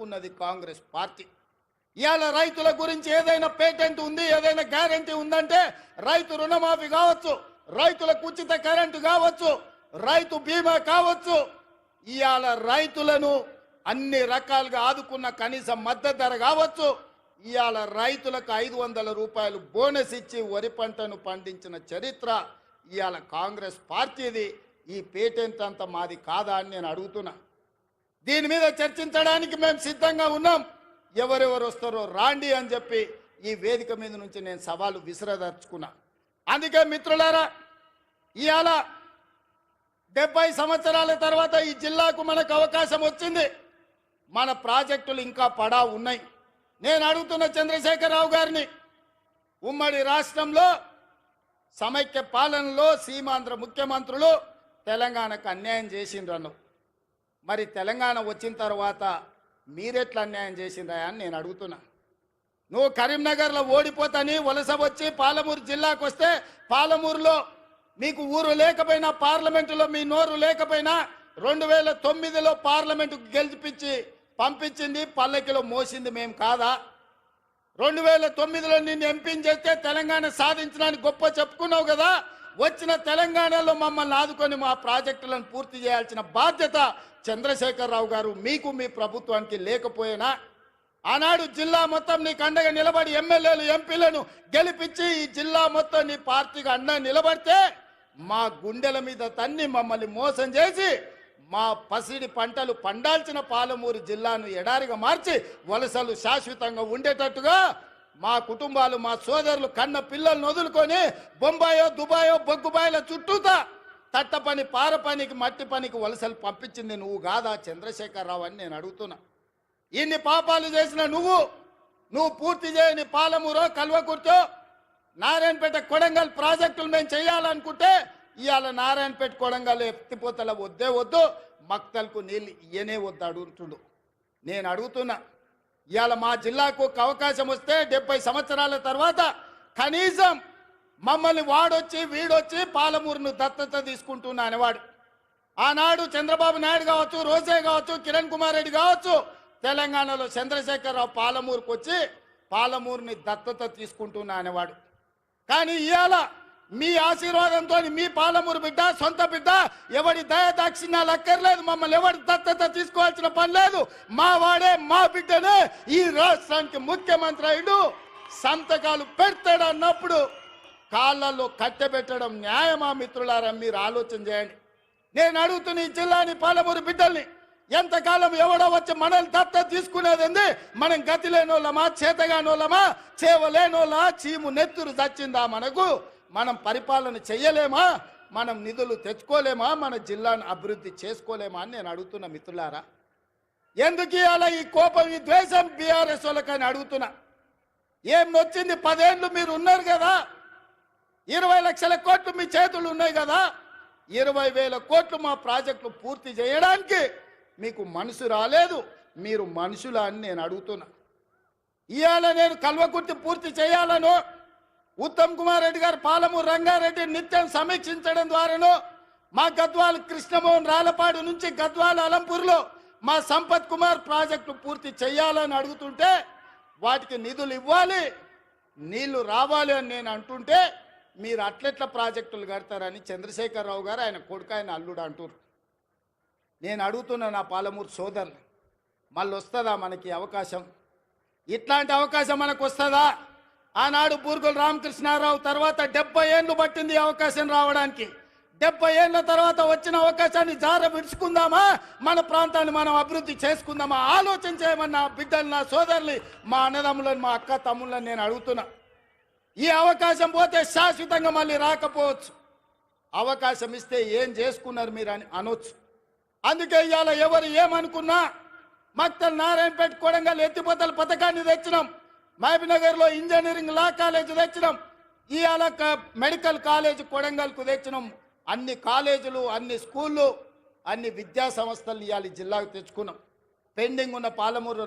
ఆదుకున్నది Congress party. ఇవాళ రైతుల గురించి ఏదైనా పేటెంట్ ఉంది ఏదైనా గ్యారంటీ ఉందంటే రైతు రుణమాఫీ కావచ్చు రైతులకు ఉచిత కరెంటు కావచ్చు రైతు బీమా కావచ్చు. ఇవాళ రైతులను అన్ని రకాలుగా ఆదుకున్న కనీస మద్దతు ధర కావచ్చు. ఇవాళ రైతులకు ఐదు వందల రూపాయలు బోనస్ ఇచ్చి వరి పంటను పండించిన చరిత్ర ఇవాళ కాంగ్రెస్ పార్టీది. ఈ పేటెంట్ అంతా మాది కాదా అని నేను అడుగుతున్నా. దీని మీద చర్చించడానికి మేము సిద్ధంగా ఉన్నాం. ఎవరెవరు వస్తారో రాండి అని చెప్పి ఈ వేదిక మీద నుంచి నేను సవాలు విసిరదర్చుకున్నా. అందుకే మిత్రులారా ఇవాళ డెబ్బై సంవత్సరాల తర్వాత ఈ జిల్లాకు మనకు అవకాశం వచ్చింది. మన ప్రాజెక్టులు ఇంకా పడా ఉన్నాయి. నేను అడుగుతున్న చంద్రశేఖరరావు గారిని ఉమ్మడి రాష్ట్రంలో సమైక్య పాలనలో సీమాంధ్ర ముఖ్యమంత్రులు తెలంగాణకు అన్యాయం చేసిండ్రను మరి తెలంగాణ వచ్చిన తర్వాత మీరెట్లా అన్యాయం చేసిందాయని అని నేను అడుగుతున్నా. నువ్వు కరీంనగర్లో ఓడిపోతాని వలస వచ్చి పాలమూరు జిల్లాకు వస్తే పాలమూరులో మీకు ఊరు లేకపోయినా పార్లమెంటులో మీ నోరు లేకపోయినా రెండు వేల తొమ్మిదిలో పార్లమెంటుకు గెలిపించి పంపించింది పల్లకిలో మోసింది మేము కాదా? రెండు వేల తొమ్మిదిలో నిన్ను ఎంపీని చేస్తే తెలంగాణ సాధించడానికి గొప్ప చెప్పుకున్నావు కదా? వచ్చిన తెలంగాణలో మమ్మల్ని ఆదుకొని మా ప్రాజెక్టులను పూర్తి చేయాల్సిన బాధ్యత చంద్రశేఖరరావు గారు మీకు మీ ప్రభుత్వానికి లేకపోయినా? ఆనాడు జిల్లా మొత్తం నీకు అండగా నిలబడి ఎమ్మెల్యేలు ఎంపీలను గెలిపించి ఈ జిల్లా మొత్తం నీ పార్టీకి అండగా నిలబడితే మా గుండెల మీద తన్ని మమ్మల్ని మోసం చేసి మా పసిడి పంటలు పండాల్సిన పాలమూరు జిల్లాను ఎడారిగా మార్చి వలసలు శాశ్వతంగా ఉండేటట్టుగా మా కుటుంబాలు మా సోదరులు కన్న పిల్లలను వదులుకొని బొంబాయో దుబాయో బొగ్గుబాయిల చుట్టూతా తట్ట పని పార పనికి మట్టి పనికి వలసలు పంపించింది నువ్వు కాదా? చంద్రశేఖరరావు అని నేను అడుగుతున్నా. ఇన్ని పాపాలు చేసిన నువ్వు నువ్వు పూర్తి చేయని పాలమూరో కల్వకుర్తో నారాయణపేట కొడంగల్ ప్రాజెక్టులు మేము చేయాలనుకుంటే ఇవాళ నారాయణపేట కొడంగల్ ఎత్తిపోతల వద్దే వద్దు మక్తలకు నీళ్ళు ఇయ్యనే వద్దు అడుగుతుండు. నేను అడుగుతున్నా ఇవాళ మా జిల్లాకు ఒక అవకాశం వస్తే డెబ్బై సంవత్సరాల తర్వాత కనీసం మమ్మల్ని వాడొచ్చి వీడొచ్చి పాలమూరును దత్తత తీసుకుంటున్నా అనేవాడు. ఆనాడు చంద్రబాబు నాయుడు కావచ్చు రోజే కావచ్చు కిరణ్ కుమార్ రెడ్డి కావచ్చు తెలంగాణలో చంద్రశేఖరరావు పాలమూరుకు వచ్చి పాలమూరుని దత్తత తీసుకుంటున్నా అనేవాడు. కానీ ఇవాళ మీ ఆశీర్వాదంతో మీ పాలమూరు బిడ్డ సొంత బిడ్డ ఎవడి దయదాక్షిణ్యాలు అక్కర్లేదు మమ్మల్ని ఎవడి దత్తత తీసుకోవాల్సిన పని లేదు. మా వాడే మా బిడ్డనే ఈ రాష్ట్రానికి ముఖ్యమంత్రి అయ్యుడు సంతకాలు పెడతాడు అన్నప్పుడు కాళ్ళల్లో కట్టెబెట్టడం న్యాయమా మిత్రులారా? మీరు ఆలోచన చేయండి. నేను అడుగుతున్న ఈ జిల్లాని పాలమూరు బిడ్డల్ని ఎంతకాలం ఎవడో వచ్చి మనల్ని దత్త తీసుకునేది ఉంది మనం గతి లేనోళ్ళమా చేతగానోళ్ళమా చేవలేనోళ్ళా? చీము నెత్తురు చచ్చిందా మనకు? మనం పరిపాలన చెయ్యలేమా? మనం నిధులు తెచ్చుకోలేమా? మన జిల్లాను అభివృద్ధి చేసుకోలేమా అని నేను అడుగుతున్న మిత్రులారా. ఎందుకు ఇవాళ ఈ కోపం ఈ ద్వేషం బీఆర్ఎస్ వాళ్ళకని అడుగుతున్నా? ఏం నొచ్చింది? పదేళ్ళు మీరు ఉన్నారు కదా. ఇరవై లక్షల కోట్లు మీ చేతులు ఉన్నాయి కదా. ఇరవై వేల కోట్లు మా ప్రాజెక్టులు పూర్తి చేయడానికి మీకు మనసు రాలేదు. మీరు మనుషులా అని నేను అడుగుతున్నా. ఇవాళ నేను కల్వకుర్తి పూర్తి చేయాలను. ఉత్తమ్ కుమార్ రెడ్డి గారు పాలమూరు రంగారెడ్డి నిత్యం సమీక్షించడం ద్వారాను మా గద్వాల కృష్ణమోహన్ రాలపాడు నుంచి గద్వాల అలంపూర్లో మా సంపత్ కుమార్ ప్రాజెక్టు పూర్తి చేయాలని అడుగుతుంటే వాటికి నిధులు ఇవ్వాలి నీళ్ళు రావాలి అని నేను అంటుంటే మీరు అట్లెట్ల ప్రాజెక్టులు కడతారని చంద్రశేఖరరావు గారు ఆయన కొడుకు ఆయన అల్లుడు అంటారు నేను అడుగుతున్నా నా పాలమూరు సోదరులు మళ్ళీ వస్తుందా మనకి అవకాశం? ఇట్లాంటి అవకాశం మనకు వస్తుందా? ఆనాడు బూర్గుల రామకృష్ణారావు తర్వాత డెబ్బై ఏళ్ళు పట్టింది అవకాశం రావడానికి. డెబ్బై ఏళ్ళ తర్వాత వచ్చిన అవకాశాన్ని జార విడుచుకుందామా మన ప్రాంతాన్ని మనం అభివృద్ధి చేసుకుందామా? ఆలోచన చేయమని బిడ్డలు నా సోదరులు మా అన్నదమ్ములను మా అక్క తమ్ముళ్ళని నేను అడుగుతున్నా. ఈ అవకాశం పోతే శాశ్వతంగా మళ్ళీ రాకపోవచ్చు. అవకాశం ఇస్తే ఏం చేసుకున్నారు మీరు అని అనొచ్చు. అందుకే ఇవాళ ఎవరు ఏమనుకున్నా మక్తల్ నారాయణపేట కొడంగల్ ఎత్తిపోతల పథకాన్ని తెచ్చినాం. మహబీనగర్లో ఇంజనీరింగ్ లా కాలేజ్ తెచ్చినాం. ఇవాళ మెడికల్ కాలేజ్ కొడంగల్కు తెచ్చినాం. అన్ని కాలేజీలు అన్ని స్కూళ్ళు అన్ని విద్యా సంస్థలు ఇవాళ జిల్లాకు తెచ్చుకున్నాం. పెండింగ్ ఉన్న పాలమూరు